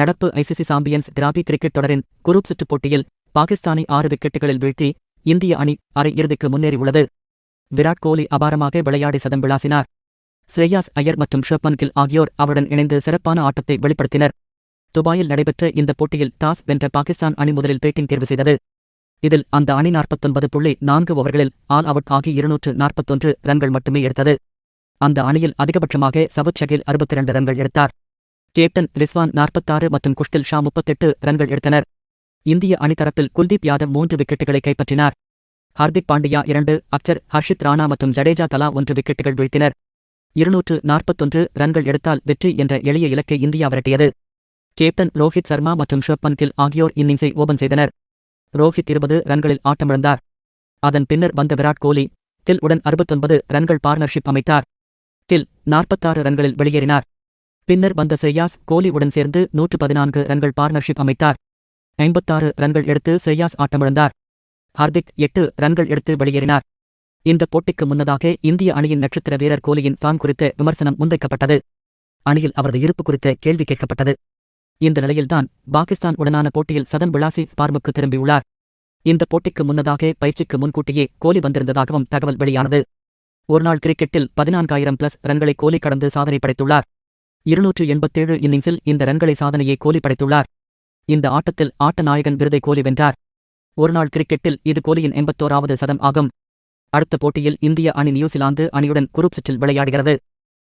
நடப்பு ICC champions trophy cricket தொடரின் group சுற்றுப் போட்டியில் பாகிஸ்தானை ஆறு விக்கெட்டுகளில் வீழ்த்தி இந்திய அணி அரை இறுதிக்கு முன்னேறியுள்ளது. விராட் கோலி அபாரமாக விளையாடி சதம் விளாசினார் ஸ்ரேயாஸ் ஐயர் மற்றும் ஷப்மன் கில் ஆகியோர் அவருடன் இணைந்து சிறப்பான ஆட்டத்தை வெளிப்படுத்தினர். துபாயில் நடைபெற்ற இந்த போட்டியில் டாஸ் வென்ற பாகிஸ்தான் அணி முதலில் பேட்டிங் தேர்வு செய்தது. இதில் அந்த அணி நாற்பத்தொன்பது புள்ளி நான்கு ஓவர்களில் ஆல் அவுட் ஆகி இருநூற்று நாற்பத்தொன்று ரன்கள் மட்டுமே எடுத்தது. அந்த அணியில் அதிகபட்சமாக சபுத் ஷகில் அறுபத்தி இரண்டு ரன்கள் எடுத்தார். கேப்டன் ரிஸ்வான் நாற்பத்தாறு மற்றும் குஷ்தில் ஷா முப்பத்தெட்டு ரன்கள் எடுத்தனர். இந்திய அணி தரப்பில் குல்தீப் யாதவ் மூன்று விக்கெட்டுகளை கைப்பற்றினார். ஹார்திக் பாண்டியா இரண்டு அக்சர் ஹர்ஷித் ராணா மற்றும் ஜடேஜா தலா ஒன்று விக்கெட்டுகள் வீழ்த்தினர். இருநூற்று நாற்பத்தொன்று ரன்கள் எடுத்தால் வெற்றி என்ற எளிய இலக்கை இந்தியா விரட்டியது. கேப்டன் ரோஹித் சர்மா மற்றும் ஷோப்பன் கில் ஆகியோர் இன்னிங்ஸை ஓபன் செய்தனர். ரோஹித் இருபது ரன்களில் ஆட்டமிழந்தார். அதன் பின்னர் வந்த விராட் கோலி கில் உடன் அறுபத்தொன்பது ரன்கள் பார்ட்னர்ஷிப் அமைத்தார். கில் நாற்பத்தாறு ரன்களில் வெளியேறினார். பின்னர் வந்த ஸ்ரேயாஸ் கோலி உடன் சேர்ந்து நூற்று பதினான்கு ரன்கள் பார்ட்னர்ஷிப் அமைத்தார். ஐம்பத்தாறு ரன்கள் எடுத்து ஸ்ரேயாஸ் ஆட்டமிழந்தார். ஹார்திக் எட்டு ரன்கள் எடுத்து வெளியேறினார். இந்த போட்டிக்கு முன்னதாக இந்திய அணியின் நட்சத்திர வீரர் கோலியின் தான் குறித்து விமர்சனம் முன்வைக்கப்பட்டது. அணியில் அவரது இருப்பு குறித்த கேள்வி கேட்கப்பட்டது. இந்த நிலையில்தான் பாகிஸ்தான் உடனான போட்டியில் சதன் விளாசி ஃபார்முக்கு திரும்பியுள்ளார். இந்த போட்டிக்கு முன்னதாக பயிற்சிக்கு முன்கூட்டியே கோலி வந்திருந்ததாகவும் தகவல் வெளியானது. ஒருநாள் கிரிக்கெட்டில் பதினான்காயிரம் பிளஸ் ரன்களை கோலி கடந்து சாதனை படைத்துள்ளார். இருநூற்று எண்பத்தேழு இன்னிங்ஸில் இந்த ரன்களை சாதனையை கோலி படைத்துள்ளார். இந்த ஆட்டத்தில் ஆட்ட நாயகன் விருதை கோலி வென்றார். ஒருநாள் கிரிக்கெட்டில் இது கோலியின் எண்பத்தோராவது சதம் ஆகும். அடுத்த போட்டியில் இந்திய அணி நியூசிலாந்து அணியுடன் குரூப் சுற்றில் விளையாடுகிறது.